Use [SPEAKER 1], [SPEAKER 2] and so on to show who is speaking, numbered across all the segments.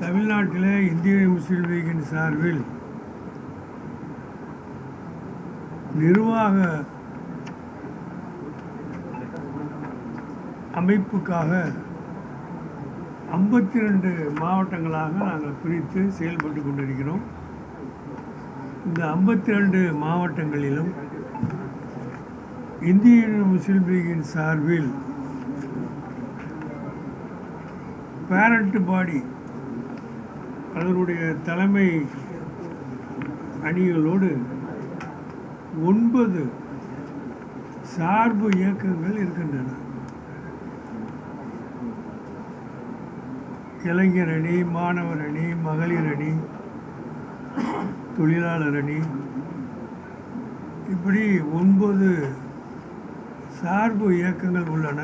[SPEAKER 1] தமிழ்நாட்டில் இந்திய முஸ்லீம் லீகின் சார்பில் நிர்வாக அமைப்புக்காக ஐம்பத்தி ரெண்டு மாவட்டங்களாக நாங்கள் பிரித்து செயல்பட்டு கொண்டிருக்கிறோம். இந்த ஐம்பத்தி ரெண்டு மாவட்டங்களிலும் இந்திய முஸ்லீம் லீகின் சார்பில் பேரண்ட் பாடி அதனுடைய தலைமை அணிகளோடு ஒன்பது சார்பு இயக்கங்கள் இருக்கின்றன. இளைஞர் அணி மாணவர் அணி மகளிர் அணி தொழிலாளர் அணி. இப்படி ஒன்பது சார்பு இயக்கங்கள் உள்ளன.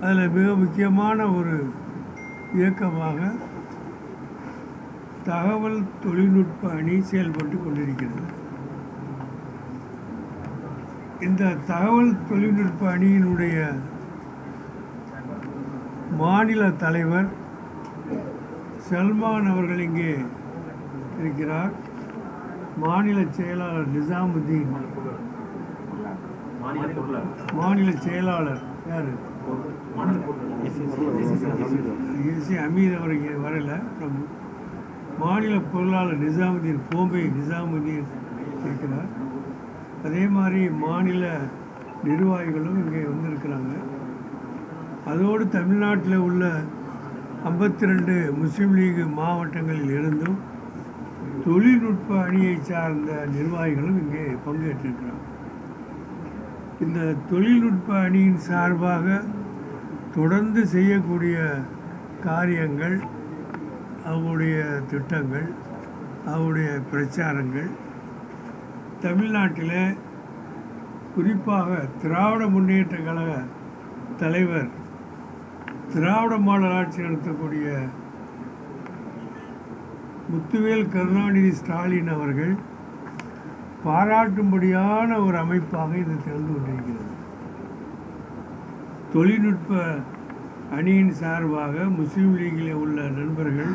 [SPEAKER 1] அதில் மிக முக்கியமான ஒரு இயக்கமாக தகவல் தொழில்நுட்ப அணி செயல்பட்டு கொண்டிருக்கிறது. இந்த தகவல் தொழில்நுட்ப அணியினுடைய மாநில தலைவர் சல்மான் அவர்கள் இங்கே இருக்கிறார். மாநில செயலாளர் நிசாமுத்தீன். மாநில செயலாளர் யார்? எஸ்சி அமீர் அவர் இங்கே வரல. நம் மாநில பொருளாளர் நிசாமுதீன் கோம்பை நிசாமுதீன் இருக்கிறார். அதே மாதிரி மாநில நிர்வாகிகளும் இங்கே வந்திருக்கிறாங்க. அதோடு தமிழ்நாட்டில் உள்ள ஐம்பத்தி ரெண்டு முஸ்லீம் லீக் மாவட்டங்களில் இருந்தும் தொழில்நுட்ப அணியை சார்ந்த நிர்வாகிகளும் இங்கே பங்கேற்றிருக்கிறாங்க. இந்த தொழில்நுட்ப அணியின் சார்பாக தொடர்ந்து செய்யக்கூடிய காரியங்கள் அவங்களுடைய திட்டங்கள் அவருடைய பிரச்சாரங்கள் தமிழ்நாட்டில் குறிப்பாக திராவிட முன்னேற்ற கழக தலைவர் திராவிட மாடல் ஆட்சி நடத்தக்கூடிய முத்துவேல் கருணாநிதி ஸ்டாலின் அவர்கள் பாராட்டும்படியான ஒரு அமைப்பாக இது திறந்து கொண்டிருக்கிறது. தொழில்நுட்ப அணியின் சார்பாக முஸ்லீம் லீகில் உள்ள நண்பர்கள்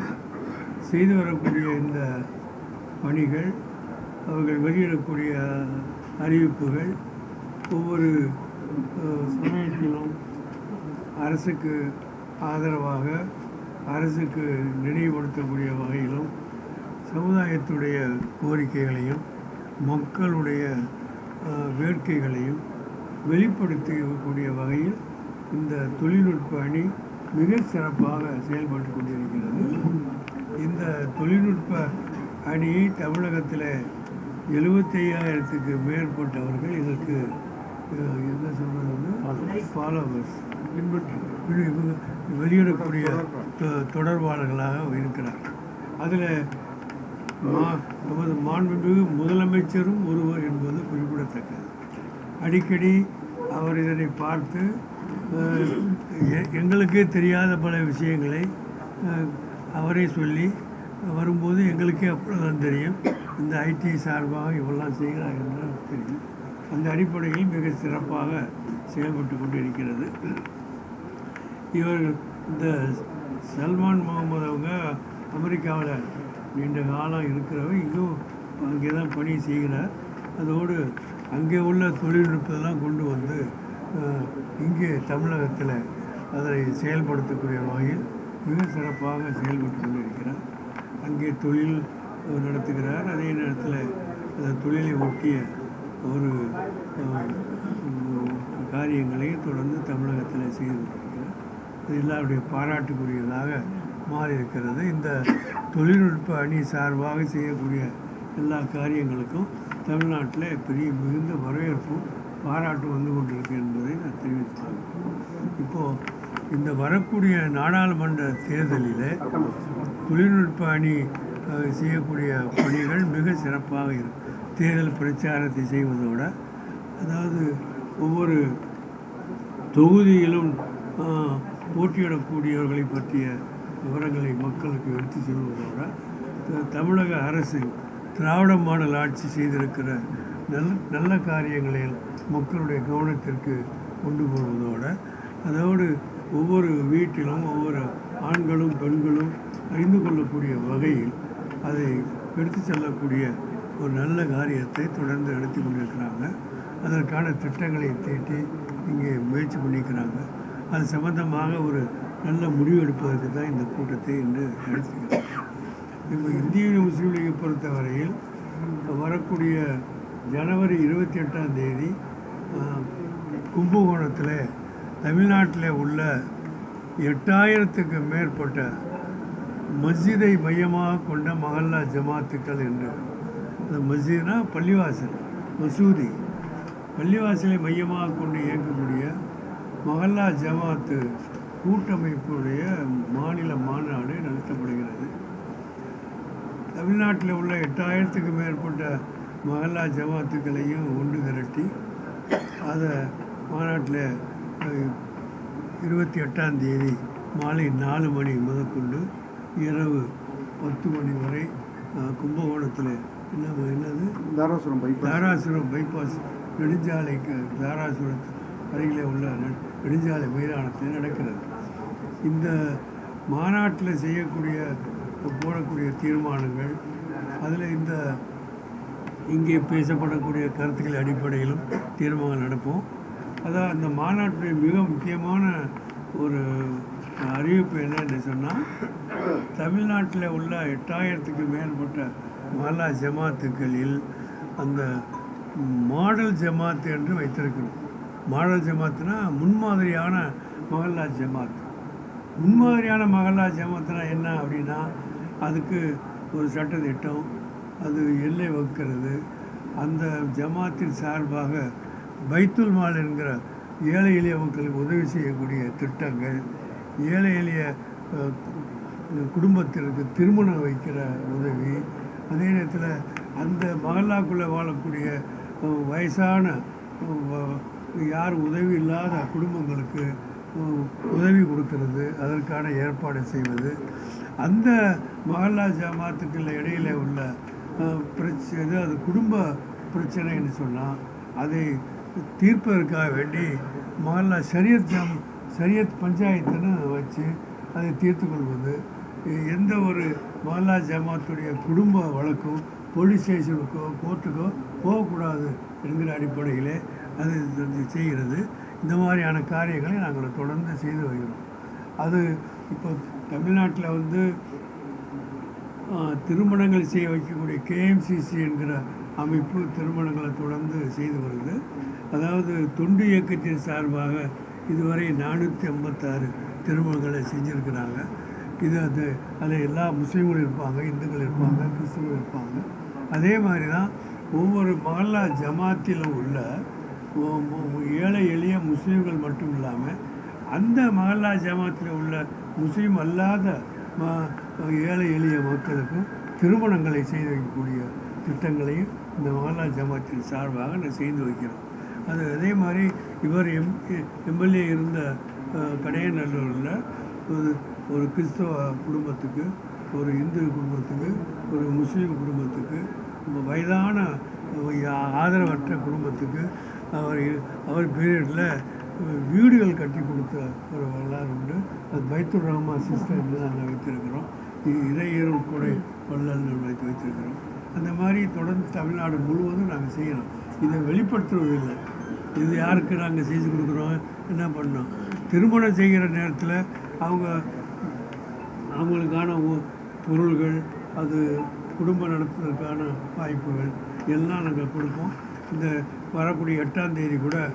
[SPEAKER 1] செய்து வரக்கூடிய இந்த பணிகள் அவர்கள் வெளியிடக்கூடிய அறிவிப்புகள் ஒவ்வொரு சமயத்திலும் அரசுக்கு ஆதரவாக அரசுக்கு நினைவுபடுத்தக்கூடிய வகையிலும் சமுதாயத்துடைய கோரிக்கைகளையும் மக்களுடைய வேட்கைகளையும் வெளிப்படுத்தக்கூடிய வகையில் இந்த தொழில்நுட்ப அணி மிக சிறப்பாக செயல்பட்டு கொண்டிருக்கிறது. இந்த தொழில்நுட்ப அணியை தமிழகத்தில் எழுபத்தையாயிரத்துக்கு மேற்பட்டவர்கள் இதற்கு என்ன வந்து ஃபாலோவர்ஸ் பின்பற்றி வெளியிடக்கூடிய தொடர்பாளர்களாக இருக்கிறார். அதில் மா நமது மாண்புமிகு முதலமைச்சரும் ஒருவர் என்பது குறிப்பிடத்தக்கது. அடிக்கடி அவர் இதனை பார்த்து எங்களுக்கே தெரியாத பல விஷயங்களை அவரே சொல்லி வரும்போது எங்களுக்கே அப்பொழுதுதான் தெரியும். இந்த ஐடி சார்பாக இவெல்லாம் செய்கிறார் என்று தெரியும். அந்த அடிப்படையில் மிக சிறப்பாக செயல்பட்டு கொண்டு இருக்கிறது இவர் இந்த சல்மான் முகமது அவங்க அமெரிக்காவில் நீண்ட காலம் இருக்கிறவர். இங்கும் அங்கே தான் பணி செய்கிறார். அதோடு அங்கே உள்ள தொழில்நுட்பத்தெல்லாம் கொண்டு வந்து இங்கே தமிழகத்தில் அதை செயல்படுத்தக்கூடிய வகையில் மிக சிறப்பாக செயல்பட்டு கொண்டிருக்கிறார். அங்கே தொழில் நடத்துகிறார். அதே நேரத்தில் அந்த தொழிலை ஒட்டிய ஒரு காரியங்களையும் காரியங்களை தொடர்ந்து தமிழகத்தில் செய்து கொண்டிருக்கிறார். இது எல்லாருடைய பாராட்டுக்குரியதாக மாறி இருக்கிறது இந்த தொழில்நுட்ப அணி சார்பாக செய்யக்கூடிய எல்லா காரியங்களுக்கும் தமிழ்நாட்டில் பெரிய மிகுந்த வரவேற்பும் பாராட்டு வந்து கொண்டிருக்கு என்பதை நான் தெரிவித்தேன் இப்போது இந்த வரக்கூடிய நாடாளுமன்ற தேர்தலில் தொழில்நுட்ப அணி அஹ், செய்யக்கூடிய பணிகள் மிக சிறப்பாக இருக்கும் தேர்தல் பிரச்சாரத்தை செய்வதோட அதாவது ஒவ்வொரு தொகுதியிலும் போட்டியிடக்கூடியவர்களை பற்றிய விவரங்களை மக்களுக்கு எடுத்து சொல்வதோட தமிழக அரசு திராவிட மாடல் ஆட்சி செய்திருக்கிற நல்ல நல்ல காரியங்களை மக்களுடைய கவனத்திற்கு கொண்டு போவதோடு அதோடு ஒவ்வொரு வீட்டிலும் ஒவ்வொரு ஆண்களும் பெண்களும் அறிந்து கொள்ளக்கூடிய வகையில் அதை எடுத்து செல்லக்கூடிய ஒரு நல்ல காரியத்தை தொடர்ந்து நடத்தி கொண்டிருக்கிறாங்க. அதற்கான திட்டங்களை தீட்டி இங்கே முயற்சி பண்ணிக்கிறாங்க. அது சம்பந்தமாக ஒரு நல்ல முடிவு எடுப்பதற்கு தான் இந்த கூட்டத்தை இன்று நடத்துகிறோம். இப்போ இந்திய முஸ்லீம் லீகை பொறுத்தவரையில் வரக்கூடிய ஜனவரி இருபத்தி எட்டாம் தேதி கும்பகோணத்தில் தமிழ்நாட்டில் உள்ள எட்டாயிரத்துக்கு மேற்பட்ட மஸ்ஜிதை மையமாக கொண்ட மஹல்லா ஜமாத்துக்கள் என்று. அந்த மஸ்ஜித்னா பள்ளிவாசல் மசூதி. பள்ளிவாசலை மையமாக கொண்டு இயங்கக்கூடிய மஹல்லா ஜமாத்து கூட்டமைப்புடைய மாநில மாநாடு நடத்தப்படுகிறது. தமிழ்நாட்டில் உள்ள எட்டாயிரத்துக்கு மேற்பட்ட மஹல்லா ஜமாத்துக்களையும் ஒன்று திரட்டி அதை மாநாட்டில் இருபத்தி எட்டாம் தேதி மாலை நாலு மணி முதற்கொண்டு இரவு பத்து மணி வரை கும்பகோணத்தில் என்ன என்னது?
[SPEAKER 2] தாராசுரம் பைபாஸ்
[SPEAKER 1] தாராசுரம் பைபாஸ் நெடுஞ்சாலைக்கு தாராசுரத்து அருகிலே உள்ள நெடுஞ்சாலை மைதானத்தில் நடக்கிறது. இந்த மாநாட்டில் செய்யக்கூடிய போடக்கூடிய தீர்மானங்கள் அதில் இந்த இங்கே பேசப்படக்கூடிய கருத்துக்கள் அடிப்படையிலும் தீர்மானம் நடப்போம். அதான் அந்த மாநாட்டுடைய மிக முக்கியமான ஒரு அறிவிப்பு என்னன்னு சொன்னால் தமிழ்நாட்டில் உள்ள எட்டாயிரத்துக்கு மேற்பட்ட மாலா ஜமாத்துக்களில் அந்த மாடல் ஜமாத் என்று வைத்திருக்கிறோம். மாடல் ஜமாத்துனா முன்மாதிரியான மகல்லா ஜமாத். முன்மாதிரியான மகல்லா ஜமாத்துனா என்ன அப்படின்னா அதுக்கு ஒரு சட்டத்திட்டம் அது எல்லை வகுக்கிறது. அந்த ஜமாத்தின் சார்பாக பைத்துல் மால் என்கிற ஏழை எளிய மக்களுக்கு உதவி செய்யக்கூடிய திட்டங்கள் ஏழை எளிய குடும்பத்திற்கு திருமணம் வைக்கிற உதவி அதே நேரத்தில் அந்த மகல்லாக்குள்ளே வாழக்கூடிய வயசான யார் உதவி இல்லாத குடும்பங்களுக்கு உதவி கொடுக்கறது அதற்கான ஏற்பாடு செய்வது. அந்த மகல்லா ஜமாத்துக்கள் இடையில உள்ள பிரச்சனை அது குடும்ப பிரச்சனைன்னு சொன்னால் அதை தீர்ப்பதற்காக வேண்டி முதல்ல சரியத் ஜாம் சரியத் பஞ்சாயத்துன்னு வச்சு அதை தீர்த்து கொள்வது. எந்த ஒரு மஹல்லா ஜமாத்துடைய குடும்ப வழக்கும் போலீஸ் ஸ்டேஷனுக்கோ கோர்ட்டுக்கோ போகக்கூடாது என்கிற அடிப்படையிலே அது செய்கிறது. இந்த மாதிரியான காரியங்களை நாங்கள் தொடர்ந்து செய்து வருகிறோம். அது இப்போ தமிழ்நாட்டில் வந்து திருமணங்கள் செய்ய வைக்கக்கூடிய கேஎம்சிசி என்கிற அமைப்பு திருமணங்களை தொடர்ந்து செய்து வருது. அதாவது தொண்டு இயக்கத்தின் சார்பாக இதுவரை நானூற்றி ஐம்பத்தாறு திருமணங்களை செஞ்சுருக்கிறாங்க. இது அது அதில் எல்லா முஸ்லீம்களும் இருப்பாங்க இந்துக்கள் இருப்பாங்க கிறிஸ்துவர்கள் இருப்பாங்க. அதே மாதிரி தான் ஒவ்வொரு மகல்லா ஜமாத்திலும் உள்ள ஏழை எளிய முஸ்லீம்கள் மட்டும் இல்லாமல் அந்த மகல்லா ஜமாத்தில் உள்ள முஸ்லீம் அல்லாத ம- ஏழை எளிய மக்களுக்கும் திருமணங்களை செய்து வைக்கக்கூடிய திட்டங்களையும் இந்த மகல்லா ஜமாத்தின் சார்பாக நான் செய்து வைக்கிறோம் அது அதே மாதிரி இவர் எம் எம்எல்ஏ இருந்த கடையநல்லூரில் ஒரு ஒரு கிறிஸ்தவ குடும்பத்துக்கு ஒரு இந்து குடும்பத்துக்கு ஒரு முஸ்லீம் குடும்பத்துக்கு வயதான ஆதரவற்ற குடும்பத்துக்கு அவர் அவர் பீரியடில் வீடுகள் கட்டி கொடுத்த ஒரு வரலாறு உண்டு. அது பைத்துர் ரஹ்மா சிஸ்டம் நாங்கள் வைத்திருக்கிறோம். இ- கூட வள்ளல் வைத்து வைத்திருக்கிறோம். அந்த மாதிரி தொடர்ந்து தமிழ்நாடு முழுவதும் நாங்கள் செய்கிறோம் இதை வெளிப்படுத்துவதில்லை. இது யாருக்கு நாங்கள் செஞ்சு கொடுக்குறோம்? என்ன பண்ணோம்? திருமணம் செய்கிற நேரத்தில் அவங்க அவங்களுக்கான ஒ- பொருள்கள் அது குடும்பம் நடத்துவதற்கான வாய்ப்புகள் எல்லாம் நாங்கள் கொடுப்போம். இந்த வரக்கூடிய எட்டாம் தேதி கூட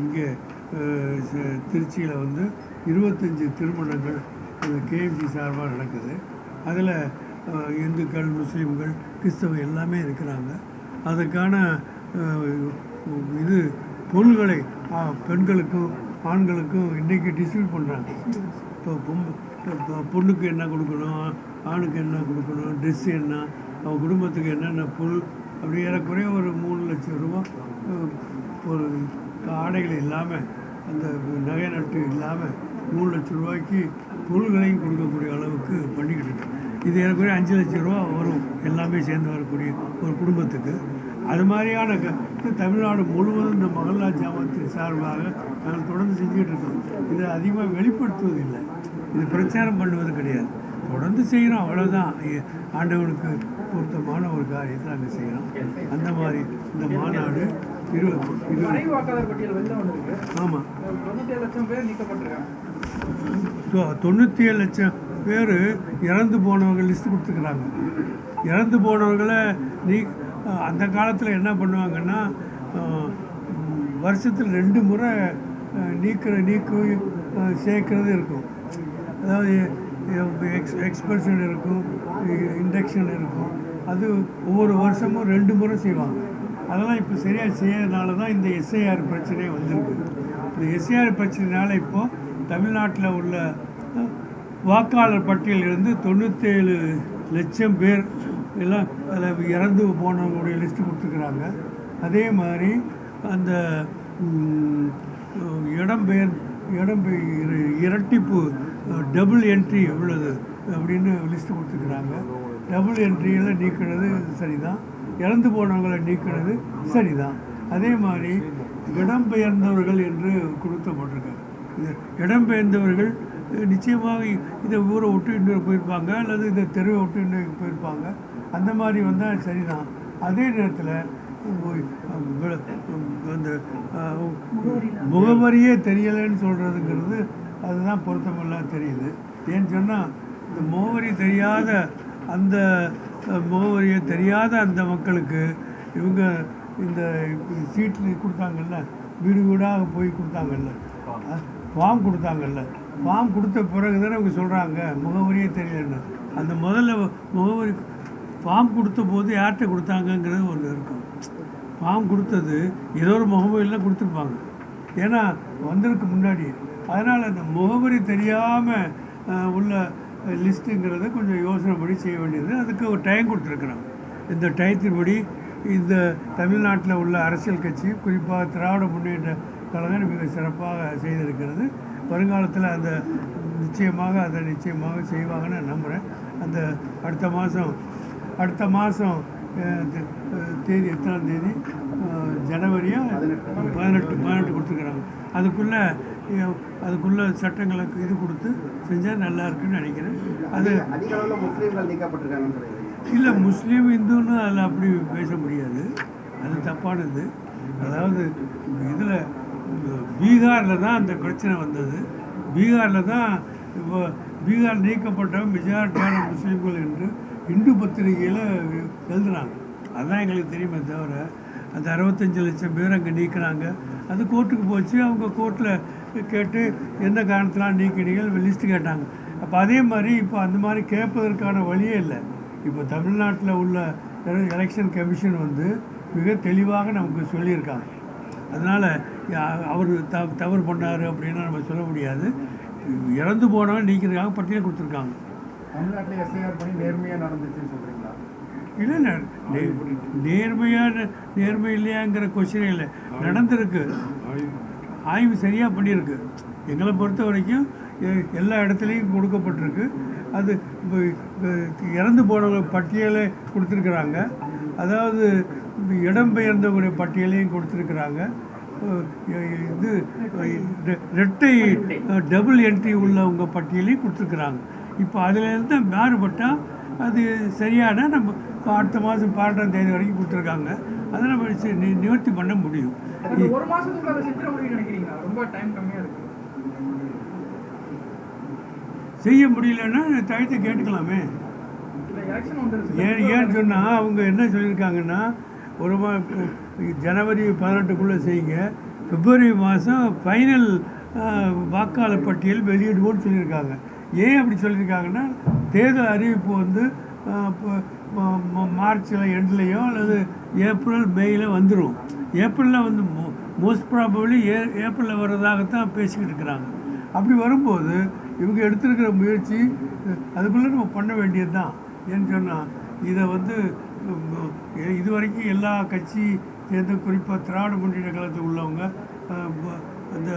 [SPEAKER 1] இங்கே திருச்சியில் வந்து இருபத்தஞ்சி திருமணங்கள் அந்த கேஎம்சி சார்பாக நடக்குது. அதில் இந்துக்கள் முஸ்லீம்கள் கிறிஸ்தவ எல்லாமே இருக்கிறாங்க. அதுக்கான இது பொருள்களை பெண்களுக்கும் ஆண்களுக்கும் இன்றைக்கி டிஸ்ட்ரிபியூட் பண்ணுறாங்க இப்போ பொம் இப்போ பொண்ணுக்கு என்ன கொடுக்கணும் ஆணுக்கு என்ன கொடுக்கணும் ட்ரெஸ் என்ன அவங்க குடும்பத்துக்கு என்னென்ன பொருள் அப்படி ஏறக்குறைய ஒரு மூணு லட்சம் ரூபா ஒரு ஆடைகள் இல்லாமல் அந்த நகை நட்டு இல்லாமல் மூணு லட்சம் ரூபாய்க்கு பொருள்களையும் கொடுக்கக்கூடிய அளவுக்கு பண்ணிக்கிட்டு இருக்கோம் இது ஏறக்குறைய அஞ்சு லட்சம் ரூபா வரும். எல்லாமே சேர்ந்து வரக்கூடிய ஒரு குடும்பத்துக்கு. அது மாதிரியான க- தமிழ்நாடு முழுவதும் இந்த மகல்லா ஜாமத்தின் சார்பாக நாங்கள் தொடர்ந்து செஞ்சுக்கிட்டு இருக்கோம். இதை அதிகமாக வெளிப்படுத்துவதில்லை. இது பிரச்சாரம் பண்ணுவது கிடையாது. தொடர்ந்து செய்கிறோம் அவ்வளோதான் ஆண்டவனுக்கு பொருத்தமான ஒரு காரியத்தை நாங்கள் செய்கிறோம் அந்த மாதிரி இந்த மாநாடு இரு இரு ஆமாம் தொண்ணூற்றி ஏழு லட்சம் பேர் இறந்து போனவங்க லிஸ்ட் கொடுத்துக்கிறாங்க இறந்து போனவர்களை நீ அந்த காலத்தில் என்ன பண்ணுவாங்கன்னா வருஷத்தில் ரெண்டு முறை நீக்கிற நீக்கு சேர்க்கறது இருக்கும். அதாவது எக்ஸ் எக்ஸ்பல்ஷன் இருக்கும் இண்டக்ஷன் இருக்கும். அது ஒவ்வொரு வருஷமும் ரெண்டு முறை செய்வாங்க. அதெல்லாம் இப்போ சரியாக செய்யறதுனால தான் இந்த எஸ்ஐஆர் பிரச்சனையே வந்திருக்கு. இந்த எஸ்ஐஆர் பிரச்சனைனால இப்போது தமிழ்நாட்டில் உள்ள வாக்காளர் பட்டியலிருந்து தொண்ணூற்றேழு லட்சம் பேர் எல்லாம் அதில் இறந்து போனவங்களுடைய லிஸ்ட்டு கொடுத்துருக்குறாங்க. அதே மாதிரி அந்த இடம்பெயர் இடம்பெயர் இரட்டிப்பு டபுள் என்ட்ரி எவ்வளவு அப்படின்னு லிஸ்ட்டு கொடுத்துருக்குறாங்க. டபுள் என்ட்ரியில் நீக்கிறது சரிதான். இறந்து போனவங்களை நீக்கிறது சரிதான். அதே மாதிரி இடம்பெயர்ந்தவர்கள் என்று கொடுக்கப்பட்டிருக்காங்க. இது இடம்பெயர்ந்தவர்கள் நிச்சயமாக இதை ஊரை விட்டு இன்னொரு போயிருப்பாங்க அல்லது இந்த தெருவை விட்டு இன்னொரு போயிருப்பாங்க. அந்த மாதிரி வந்தால் சரிதான். அதே நேரத்தில் அந்த முகவரியே தெரியலைன்னு சொல்கிறதுங்கிறது அதுதான் பொருத்தமெல்லாம் தெரியுது. ஏன்னு சொன்னால் இந்த முகவரி தெரியாத அந்த முகவரியை தெரியாத அந்த மக்களுக்கு இவங்க இந்த சீட்டில் கொடுத்தாங்கல்ல வீடு வீடாக போய் கொடுத்தாங்கல்ல ஃபார்ம் கொடுத்தாங்கல்ல ஃபார்ம் கொடுத்த பிறகு தானே அவங்க சொல்கிறாங்க முகவரியே தெரியலன்னு. அந்த முதல்ல முகவரி ஃபார்ம் கொடுத்த போது யார்கிட்ட கொடுத்தாங்கங்கிறது ஒன்று இருக்கும். ஃபார்ம் கொடுத்தது ஏதோ ஒரு முகவரியில் கொடுத்துருப்பாங்க. ஏன்னா வந்ததுக்கு முன்னாடி. அதனால் அந்த முகவரி தெரியாமல் உள்ள லிஸ்ட்டுங்கிறத கொஞ்சம் யோசனை படி செய்ய வேண்டியது. அதுக்கு ஒரு டைம் கொடுத்துருக்குறாங்க. இந்த டயத்தின்படி இந்த தமிழ்நாட்டில் உள்ள அரசியல் கட்சி குறிப்பாக திராவிட முன்னேற்ற கழகம் மிக சிறப்பாக செய்திருக்கிறது. வருங்காலத்தில் அந்த நிச்சயமாக அதை நிச்சயமாக செய்வாங்கன்னு நம்புகிறேன் அந்த அடுத்த மாதம் அடுத்த மாதம் தேதி எத்தனாம் தேதி? ஜனவரியா பதினெட்டு பதினெட்டு கொடுத்துருக்குறாங்க. அதுக்குள்ளே அதுக்குள்ளே சட்டங்களுக்கு இது கொடுத்து செஞ்சால் நல்லா இருக்குன்னு நினைக்கிறேன். அது இல்லை முஸ்லீம் இந்துன்னு அதில் அப்படி பேச முடியாது. அது தப்பானது. அதாவது இதில் பீகாரில் தான் அந்த பிரச்சனை வந்தது. பீகாரில் தான் இப்போ பீகார் நீக்கப்பட்ட மெஜாரிட்டியான முஸ்லீம்கள் என்று இந்து பத்திரிகையில் எழுதுனாங்க அதுதான் எங்களுக்கு தெரியுமே தவிர அந்த அறுபத்தஞ்சு லட்சம் பேர் அங்கே நீக்கிறாங்க. அது கோர்ட்டுக்கு போச்சு. அவங்க கோர்ட்டில் கேட்டு என்ன காரணத்திலாம் நீக்கினீங்க லிஸ்ட்டு கேட்டாங்க. அப்போ அதே மாதிரி இப்போ அந்த மாதிரி கேட்பதற்கான வழியே இல்லை. இப்போ தமிழ்நாட்டில் உள்ள எலெக்ஷன் கமிஷன் வந்து மிக தெளிவாக நமக்கு சொல்லியிருக்காங்க. அதனால் அவர் த தவறு பண்ணார் அப்படின்னு நம்ம சொல்ல முடியாது. இறந்து போனவன் நீக்கிறதுக்காக பட்டியல் கொடுத்துருக்காங்க.
[SPEAKER 2] தமிழ்நாட்டில் எஸ்ஐஆர் பண்ணி நேர்மையாக நடந்துச்சுன்னு சொல்கிறேன்
[SPEAKER 1] இல்லை இல்லை. நே- நேர்மையான நேர்மை இல்லையாங்கிற கொஸ்டின் இல்லை. நடந்திருக்கு. ஆய்வு சரியாக பண்ணியிருக்கு. எங்களை பொறுத்த வரைக்கும் எ- எல்லா இடத்துலையும் கொடுக்கப்பட்டிருக்கு. அது இப்போ இறந்து போனவங்க பட்டியலை கொடுத்துருக்குறாங்க. அதாவது இடம் இடம்பெயர்ந்தவங்களுடைய பட்டியலையும் கொடுத்துருக்குறாங்க. இது ரெ- ரெட்டை டபுள் என்ட்ரி உள்ளவங்க பட்டியலையும் கொடுத்துருக்குறாங்க. இப்போ அதுலேருந்து மாறுபட்டால் அது சரியான நம்ம அடுத்த மாதம் பன்னெண்டாம் தேதி வரைக்கும் கொடுத்துருக்காங்க. அதை நம்ம நி- நிவர்த்தி பண்ண முடியும்.
[SPEAKER 2] ரொம்ப டைம் கம்மியா இருக்கு.
[SPEAKER 1] செய்ய முடியலன்னா தயத்தை கேட்டுக்கலாமே. ஏன் ஏன்னு சொன்னால் அவங்க என்ன சொல்லியிருக்காங்கன்னா ஒரு மா ஜனவரி பதினெட்டுக்குள்ளே செய்யுங்க. பிப்ரவரி மாதம் ஃபைனல் வாக்காளர் பட்டியல் வெளியிடுவோம்னு சொல்லியிருக்காங்க. ஏன் அப்படி சொல்லியிருக்காங்கன்னா தேர்தல் அறிவிப்பு வந்து இப்போ மார்ச்சில் எண்ட்லேயோ அல்லது ஏப்ரல் மேயில் வந்துடும் ஏப்ரலில் வந்து மோஸ்ட் ப்ராபபிளி ஏ ஏப்ரலில் வர்றதாகத்தான் பேசிக்கிட்டு இருக்கிறாங்க. அப்படி வரும்போது இவங்க எடுத்திருக்கிற முயற்சி அதுக்குள்ளே நம்ம பண்ண வேண்டியது தான் ஏன்னு சொன்னால் இதை வந்து இது வரைக்கும் எல்லா கட்சி சேர்ந்து குறிப்பாக திராவிட முன்னேற்ற கழகத்தில் உள்ளவங்க அந்த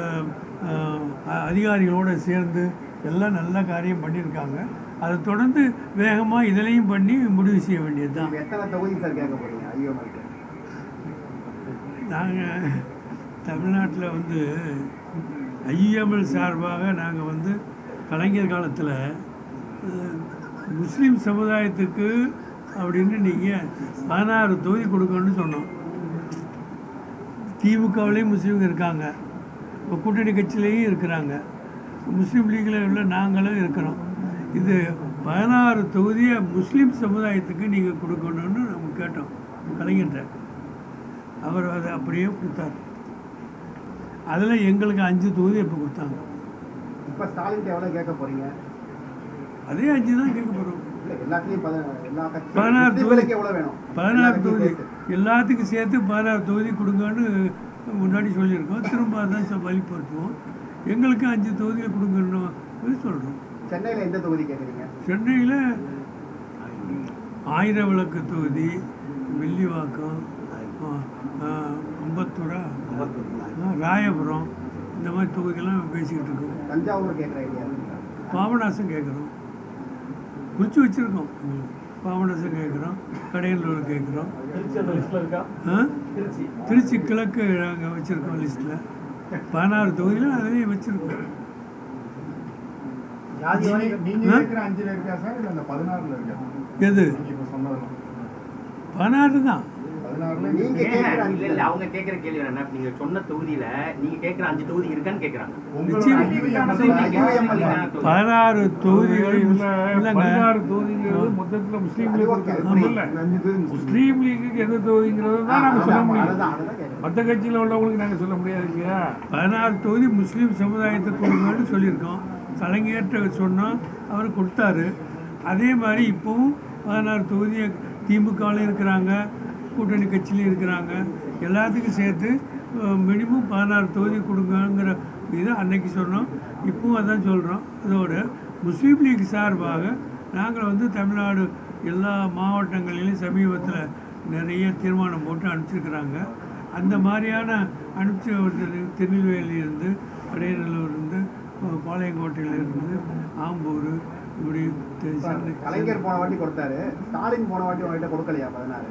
[SPEAKER 1] அதிகாரிகளோடு சேர்ந்து எல்லாம் நல்ல காரியம் பண்ணியிருக்காங்க. அதை தொடர்ந்து வேகமாக இதிலையும் பண்ணி முடிவு செய்ய வேண்டியது தான் நாங்கள் தமிழ்நாட்டில் வந்து ஐஎம்எல் சார்பாக நாங்கள் வந்து கலைஞர் காலத்தில் முஸ்லீம் சமுதாயத்துக்கு அப்படின்னு நீங்கள் பதினாறு தொகுதி கொடுக்கணும்னு சொன்னோம். திமுகவிலையும் முஸ்லீம்கள் இருக்காங்க. இப்போ கூட்டணி கட்சியிலையும் இருக்கிறாங்க. முஸ்லீம் லீக்கில் உள்ள நாங்களும் இருக்கிறோம். இது பதினாறு தொகுதியை முஸ்லீம் சமுதாயத்துக்கு நீங்கள் கொடுக்கணும்னு நம்ம கேட்டோம். கலைஞர்கிட்ட. அவர் அதை அப்படியே கொடுத்தார். அதில் எங்களுக்கு அஞ்சு தொகுதி இப்போ கொடுத்தாங்க.
[SPEAKER 3] இப்ப ஸ்டாலின் எவ்வளவு கேட்க போறீங்க?
[SPEAKER 1] அதே அஞ்சு தான் கேட்க போகிறோம் பதினாறு
[SPEAKER 3] வேணும்?
[SPEAKER 1] பதினாறு தொகுதி. எல்லாத்துக்கும் சேர்த்து பதினாறு தொகுதி கொடுங்கன்னு முன்னாடி சொல்லியிருக்கோம். திரும்ப அதான் வலியுறுத்துவோம் எங்களுக்கு அஞ்சு தொகுதியில் கொடுங்கன்னு சொல்கிறோம்
[SPEAKER 3] சென்னையில எந்த தொகுதி கேக்குறீங்க?
[SPEAKER 1] சென்னையில் ஆயிரம் விளக்கு தொகுதி ஆ, அம்பத்தூரா ராயபுரம் இந்த மாதிரி தொகுதியெல்லாம் பேசிக்கிட்டு இருக்கோம்.
[SPEAKER 3] தஞ்சாவூர் கேட்குற ஐடியா இருக்குங்களா?
[SPEAKER 1] பாபநாசம் கேட்குறோம் குறித்து வச்சுருக்கோம். பாபநாசம் கேட்குறோம் கடையலூர் கேட்குறோம் ஆ? திருச்சி. கிழக்கு நாங்கள் வச்சுருக்கோம் லிஸ்ட்டில் பதினாறு தொகுதியில் அதிலையும் வச்சுருக்கோம் எது? பதினாறு தான்.
[SPEAKER 4] அவங்க கேக்குற கேள்வி என்ன நீங்க சொன்ன தொகுதியில நீங்க கேக்குற அஞ்சு தொகுதி இருக்கான்னு கேக்குறாங்க.
[SPEAKER 1] பதினாறு தொகுதிகள்
[SPEAKER 5] மொத்தத்துல
[SPEAKER 3] அஞ்சு தொகுதி முஸ்லீம்.
[SPEAKER 5] முஸ்லீம் லீக்குக்கு எந்த தொகுதிங்கிறத தான் நாங்க சொல்ல முடியும். மற்ற கட்சியில உள்ளவங்களுக்கு நாங்க சொல்ல முடியாது.
[SPEAKER 1] பதினாறு தொகுதி முஸ்லீம் சமுதாயத்துக்கு கொடுங்கன்னு சொல்லியிருக்கோம். கலைஞர்கிட்ட சொன்னால் அவர் கொடுத்தாரு. அதே மாதிரி இப்போவும் பதினாறு தொகுதி திமுகவிலையும் இருக்கிறாங்க கூட்டணி கட்சியிலையும் இருக்கிறாங்க. எல்லாத்துக்கும் சேர்த்து மினிமம் பதினாறு தொகுதி கொடுங்கங்கிற இது அன்னைக்கு சொன்னோம். இப்பவும் அதான் சொல்கிறோம் அதோட முஸ்லீம் லீக் சார்பாக நாங்கள் வந்து தமிழ்நாடு எல்லா மாவட்டங்களிலும் சமீபத்தில் நிறைய தீர்மானம் போட்டு அனுப்பிச்சிருக்கிறாங்க. அந்த மாதிரியான அனுப்பிச்சு வந்தது திருநெல்வேலியிலேருந்து இருந்து பாளையங்கோட்டையிலேருந்து ஆம்பூர் இப்படி
[SPEAKER 3] கலைஞர் போன வாட்டி கொடுத்தாரு. ஸ்டாலின் போன வாட்டி உங்ககிட்ட கொடுக்கலையா பதினாறு?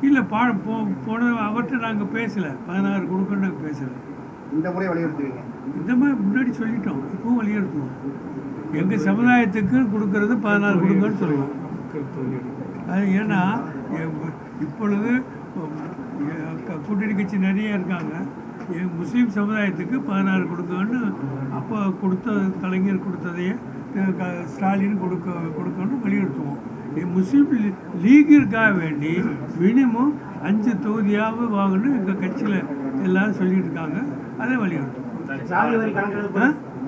[SPEAKER 1] இல்லை பா போ போன அவர்கிட்ட நாங்கள் பேசலை. பதினாறு கொடுக்கணும் நாங்கள் பேசலை.
[SPEAKER 3] இந்த முறை வலியுறுத்துவீங்க.
[SPEAKER 1] இந்த மாதிரி முன்னாடி சொல்லிட்டோம். இப்பவும் வலியுறுத்துவோம். எங்கள் சமுதாயத்துக்கு கொடுக்கறது பதினாறு கொடுங்கன்னு சொல்லுவோம். அது ஏன்னா எ- இப்பொழுது கூட்டணி கட்சி நிறைய இருக்காங்க. என் முஸ்லீம் சமுதாயத்துக்கு பதினாறு கொடுங்கன்னு அப்போ கொடுத்த கலைஞர் கொடுத்ததையே க- ஸ்டாலின் கொடுக்க கொடுக்கணும்னு வலியுறுத்துவோம். முஸ்லீம் லீகிற்காக வேண்டி மினிமம் அஞ்சு தொகுதியாவது வாங்கணும் எங்கள் கட்சியில் எல்லாரும் சொல்லிட்டு இருக்காங்க அதை வலியுறுத்துவோம்.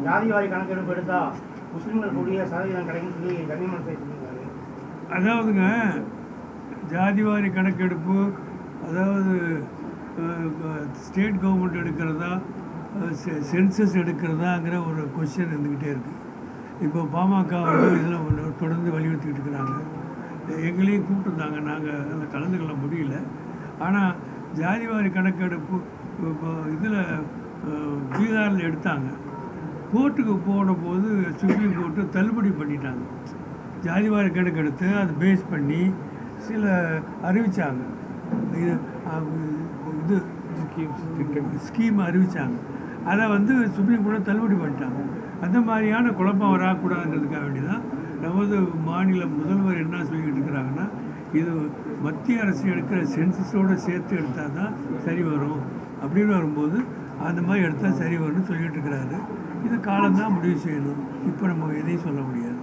[SPEAKER 6] ஜாதி வாரி கணக்கெடுப்பு எடுத்தா முஸ்லிம்கள் கூடிய சதவீதம் கிடைக்கும்னு சொல்லி கனிமன் சொல்லியிருக்காரு.
[SPEAKER 1] அதாவதுங்க ஜாதிவாரி கணக்கெடுப்பு அதாவது ஸ்டேட் கவர்மெண்ட் எடுக்கிறதா சென்சஸ் எடுக்கிறதாங்கிற ஒரு கொஸ்டின் இருந்துக்கிட்டே இருக்குது இப்போ பாமக வந்து இதில் ஒன்று தொடர்ந்து வலியுறுத்திக்கிட்டு இருக்கிறாங்க. எங்களையும் கூப்பிட்டுருந்தாங்க. நாங்கள் அதில் கலந்துக்கொள்ள முடியல. ஆனால் ஜாதிவாரி கணக்கெடுப்பு இப்போ இதில் பீகாரில் எடுத்தாங்க. கோர்ட்டுக்கு போன போது சுப்ரீம் கோர்ட்டு தள்ளுபடி பண்ணிட்டாங்க. ஜாதிவாரி கணக்கெடுத்து அதை பேஸ் பண்ணி சில அறிவிச்சாங்க. இது இது ஸ்கீம் அறிவித்தாங்க அதை வந்து சுப்ரீம் கோர்ட்டில் தள்ளுபடி பண்ணிட்டாங்க. அந்த மாதிரியான குழப்பம் வராக்கூடாதுங்கிறதுக்காக வேண்டி தான் நமது மாநில முதல்வர் என்ன சொல்லிக்கிட்டு இருக்கிறாங்கன்னா இது மத்திய அரசு எடுக்கிற சென்சஸோடு சேர்த்து எடுத்தால் தான் சரி வரும். அப்படின்னு வரும்போது அந்த மாதிரி எடுத்தால் சரி வரும்னு சொல்லிகிட்டு இருக்கிறாரு. இது காலம்தான் முடிவு செய்யணும். இப்போ நம்ம எதையும் சொல்ல முடியாது.